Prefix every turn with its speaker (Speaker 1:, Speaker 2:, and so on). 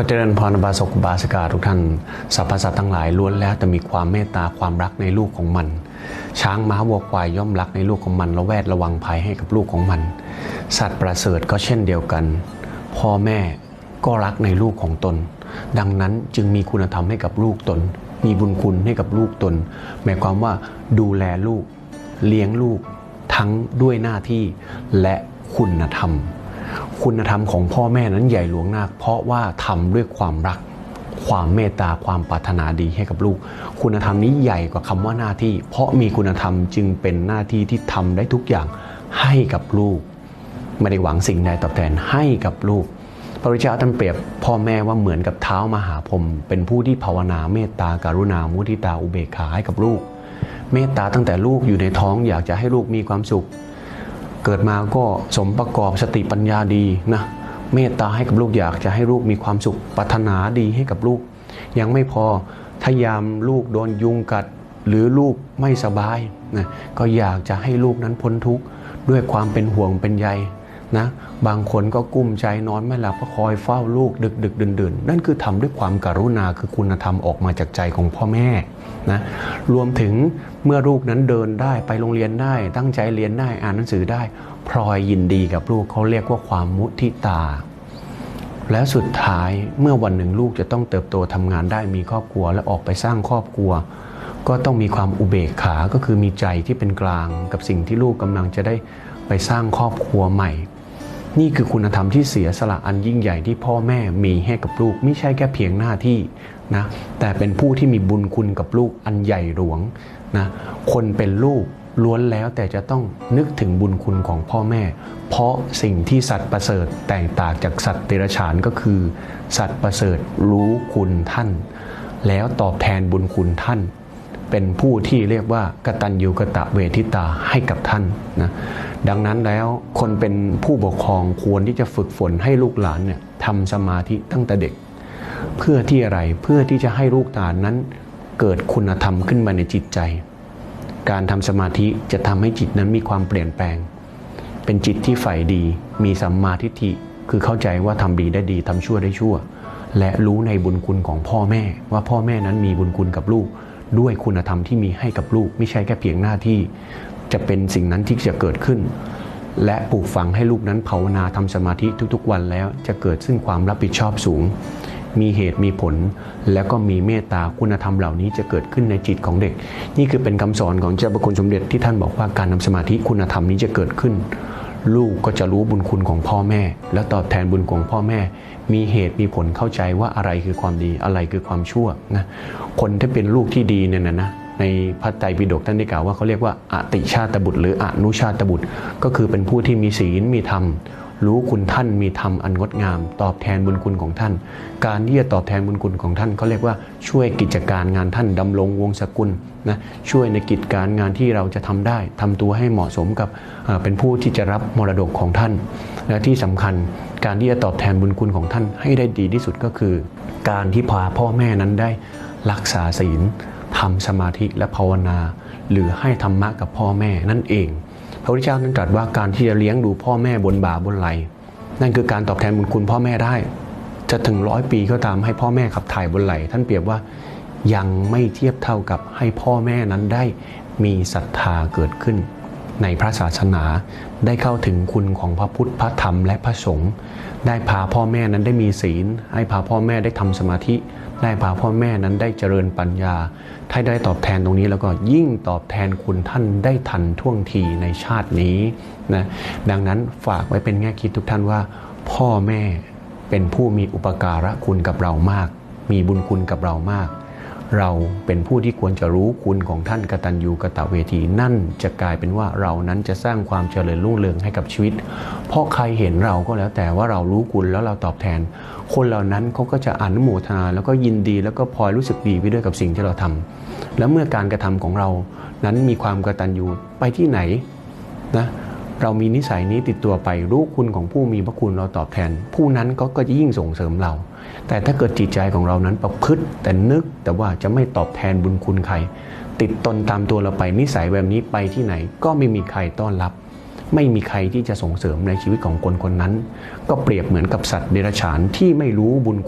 Speaker 1: ก็เจริญพรบาสกบาสกาทุกท่านสรรพสัตว์ทั้งหลายล้วนแล้วแต่มีความเมตตาความรักในลูกของมัน ช้างม้าวัวควายย่อมรักในลูกของมันและแวดระวังภัยให้กับลูกของมัน สัตว์ประเสริฐก็เช่นเดียวกัน พ่อแม่ก็รักในลูกของตน ดังนั้นจึงมีคุณธรรมให้กับลูกตน มีบุญคุณให้กับลูกตน หมายความว่าดูแลลูก เลี้ยงลูกทั้งด้วยหน้าที่และคุณธรรม คุณธรรมของพ่อแม่นั้นใหญ่หลวงมากเพราะว่าทำด้วยความรัก ความเมตตาความปรารถนาดีให้กับลูก คุณธรรมนี้ใหญ่กว่าคำว่าหน้าที่ เพราะมีคุณธรรมจึงเป็นหน้าที่ที่ทำได้ทุกอย่างให้กับลูก ไม่ได้หวังสิ่งใดตอบแทนให้กับลูกพระพุทธเจ้าท่านเปรียบพ่อแม่ว่าเหมือนกับเท้ามหาพรหมเป็นผู้ที่ภาวนาเมตตาการุณามุทิตาอุเบกขาให้กับลูก เมตตาตั้งแต่ลูกอยู่ในท้องอยากจะให้ลูกมีความสุข เกิดมาก็สมประกอบสติปัญญาดีนะเมตตาให้กับลูกอยากจะให้ลูกมีความสุขปรารถนาดีให้กับลูก ยังไม่พอถ้ายามลูกโดนยุงกัด หรือลูกไม่สบายนะก็อยากจะให้ลูกนั้นพ้นทุกข์ด้วยความเป็นห่วงเป็นใย นะบางคนก็กุ้มใจนอนไม่หลับก็คอยเฝ้าลูกดึกดึกดื่นดื่นนั่นคือทำด้วยความการุณาคือคุณธรรมออกมาจากใจของพ่อแม่นะรวมถึงเมื่อลูกนั้นเดินได้ไปโรงเรียนได้ ตั้งใจเรียนได้อ่านหนังสือได้ พลอยยินดีกับลูกเขาเรียกว่าความมุทิตา และสุดท้ายเมื่อวันหนึ่งลูกจะต้องเติบโตทำงานได้มีครอบครัวและออกไปสร้างครอบครัว ก็ต้องมีความอุเบกขาก็คือมีใจที่เป็นกลางกับสิ่งที่ลูกกำลังจะได้ไปสร้างครอบครัวใหม่ นี่คือคุณธรรมที่เสียสละอันยิ่งใหญ่ที่พ่อแม่มีให้กับลูก ไม่ใช่แค่เพียงหน้าที่นะแต่เป็นผู้ที่มีบุญคุณกับลูกอันใหญ่หลวงนะคนเป็นลูกล้วนแล้วแต่จะต้องนึกถึงบุญคุณของพ่อแม่ เพราะสิ่งที่สัตว์ประเสริฐแตกต่างจากสัตว์เดรัจฉานก็คือ สัตว์ประเสริฐรู้คุณท่าน แล้วตอบแทนบุญคุณท่าน เป็นผู้ที่เรียกว่ากตัญญูกะตะเวทิตาให้กับท่านนะดังนั้นแล้วคนเป็นผู้ปกครองควรที่จะฝึกฝนให้ลูกหลานเนี่ยทำสมาธิตั้งแต่เด็ก เพื่อที่อะไรเพื่อที่จะให้ลูกหลานนั้นเกิดคุณธรรมขึ้นมาในจิตใจ การทำสมาธิจะทำให้จิตนั้นมีความเปลี่ยนแปลง เป็นจิตที่ใฝ่ดี มีสัมมาทิฏฐิคือเข้าใจว่าทำดีได้ดีทำชั่วได้ชั่ว และรู้ในบุญคุณของพ่อแม่ว่าพ่อแม่นั้นมีบุญคุณกับลูก ด้วยคุณธรรมที่มีให้กับลูก ไม่ใช่แค่เพียงหน้าที่ จะเป็นสิ่งนั้นที่จะเกิดขึ้น และปลูกฝังให้ลูกนั้นภาวนาทำสมาธิทุกๆวันแล้ว จะเกิดซึ่งความรับผิดชอบสูง มีเหตุมีผล แล้วก็มีเมตตาคุณธรรมเหล่านี้จะเกิดขึ้นในจิตของเด็ก นี่คือเป็นคำสอนของเจ้าพระคุณสมเด็จที่ท่านบอกว่าการทำสมาธิคุณธรรมนี้จะเกิดขึ้นลูกก็จะรู้บุญคุณของพ่อแม่ และตอบแทนบุญของพ่อแม่ มีเหตุมีผลเข้าใจว่าอะไรคือความดีอะไรคือความชั่วนะคนที่เป็นลูกที่ดีเนี่ยนะนะในพระไตรปิฎกท่านได้กล่าวว่าเขาเรียกว่าอติชาตบุตร หรืออนุชาตบุตร ก็คือเป็นผู้ที่มีศีลมีธรรม รู้คุณท่านมีธรรมอันงดงาม ตอบแทนบุญคุณของท่าน การที่จะตอบแทนบุญคุณของท่านเขาเรียกว่าช่วยกิจการงานท่านดำรงวงศกุลนะช่วยในกิจการงานที่เราจะทำได้ทำตัวให้เหมาะสมกับเป็นผู้ที่จะรับมรดกของท่าน และที่สำคัญการที่จะตอบแทนบุญคุณของท่านให้ได้ดีที่สุดก็คือ การที่พาพ่อแม่นั้นได้รักษาศีลทำสมาธิและภาวนา หรือให้ธรรมะกับพ่อแม่นั่นเอง ระพุทธเจ้านั้นตรัสว่าการที่จะเลี้ยงดูพ่อแม่บนบ่าบนไหลนั่นคือการตอบแทนบุญคุณพ่อแม่ได้ จะถึงร้อยปีก็ตามให้พ่อแม่ขับถ่ายบนไหลท่านเปรียบว่ายังไม่เทียบเท่ากับให้พ่อแม่นั้นได้มีศรัทธาเกิดขึ้น ในพระศาสนา ได้เข้าถึงคุณของพระพุทธพระธรรมและพระสงฆ์ได้พาพ่อแม่นั้นได้มีศีล ให้พาพ่อแม่ได้ทำสมาธิ ได้พาพ่อแม่นั้นได้เจริญปัญญา ถ้าได้ตอบแทนตรงนี้แล้วก็ยิ่งตอบแทนคุณท่านได้ทันท่วงทีในชาตินี้นะดังนั้นฝากไว้เป็นแง่คิดทุกท่านว่า พ่อแม่เป็นผู้มีอุปการะคุณกับเรามาก มีบุญคุณกับเรามาก เราเป็นผู้ที่ควรจะรู้คุณของท่านกตัญญูกตะเวที นั่นจะกลายเป็นว่าเรานั้นจะสร้างความเจริญรุ่งเรืองให้กับชีวิต เพราะใครเห็นเราก็แล้วแต่ว่าเรารู้คุณแล้วเราตอบแทน คนเหล่านั้นเขาก็จะอนุโมทนาแล้วก็ยินดีแล้วก็พลอยรู้สึกดีไปด้วยกับสิ่งที่เราทำแล้วเมื่อการกระทำของเรานั้นมีความกตัญญูไปที่ไหนนะ เรามีนิสัยนี้ติดตัวไปรู้คุณของผู้มีพระคุณเราตอบแทน ผู้นั้นก็ก็จะยิ่งส่งเสริมเรา แต่ถ้าเกิดจิตใจของเรานั้นประพฤติแต่นึกแต่ว่าจะไม่ตอบแทนบุญคุณใคร ติดตนตามตัวเราไปนิสัยแบบนี้ไปที่ไหน ก็ไม่มีใครต้อนรับ ไม่มีใครที่จะส่งเสริมในชีวิตของคนคนนั้น ก็เปรียบเหมือนกับสัตว์เดรัจฉานที่ไม่รู้บุญคุณ